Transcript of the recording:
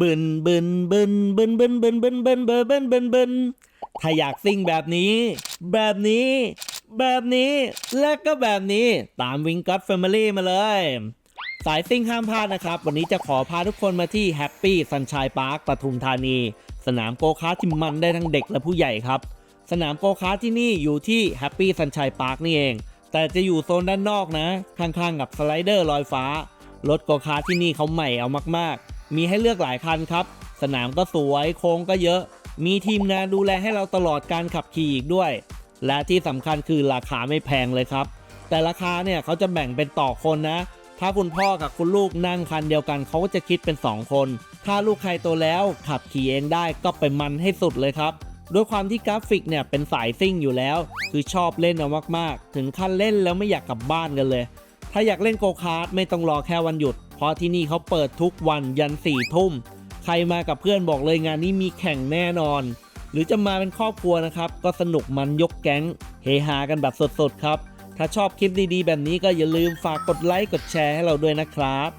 บึนบึนบึนบึนบึนบึนบึนบึนบึนบึนบึนบึนถ้าอยากซิ่งแบบนี้ แบบนี้ แบบนี้ และก็แบบนี้ตามวิงก็ t แฟมิลี่มาเลย สายซิ่งห้ามพลาดนะครับ วันนี้จะขอพาทุกคนมาที่แฮปปี้ซันชัยพาร์คปทุมธานี สนามโกคาร์ทที่มันได้ทั้งเด็กและผู้ใหญ่ครับ สนามโกคาร์ทที่นี่อยู่ที่แฮปปี้ซันชัยพาร์คนี่เอง แต่จะอยู่โซนด้านนอกนะ ข้างๆกับสไลเดอร์ลอยฟ้ารถโกคาร์ทที่นี่เขาใหม่เอามากๆ มีให้เลือกหลายคันครับ สนามก็สวยโค้งก็เยอะ มีทีมงานดูแลให้เราตลอดการขับขี่อีกด้วย และที่สำคัญคือราคาไม่แพงเลยครับ แต่ราคาเนี่ยเขาจะแบ่งเป็นต่อคนนะ ถ้าคุณพ่อกับคุณลูกนั่งคันเดียวกันเขาก็จะคิดเป็น 2 คน ถ้าลูกใครโตแล้วขับขี่เองได้ก็ไปมันให้สุดเลยครับด้วยความที่กราฟิกเนี่ยเป็นสายซิ่งอยู่แล้ว คือชอบเล่นเอามากๆ ถึงขั้นเล่นแล้วไม่อยากกลับบ้านกันเลย ถ้าอยากเล่นโกคาร์ทไม่ต้องรอแค่วันหยุด ราะที่นี่เขาเปิดทุกวันยันสี่ทุ่ม ใครมากับเพื่อนบอกเลยงานนี้มีแข่งแน่นอน หรือจะมาเป็นครอบครัวนะครับ ก็สนุกมันยกแก๊ง เฮฮากันแบบสดๆครับ ถ้าชอบคลิปดีๆ แบบนี้ก็อย่าลืมฝากกดไลค์กดแชร์ให้เราด้วยนะครับ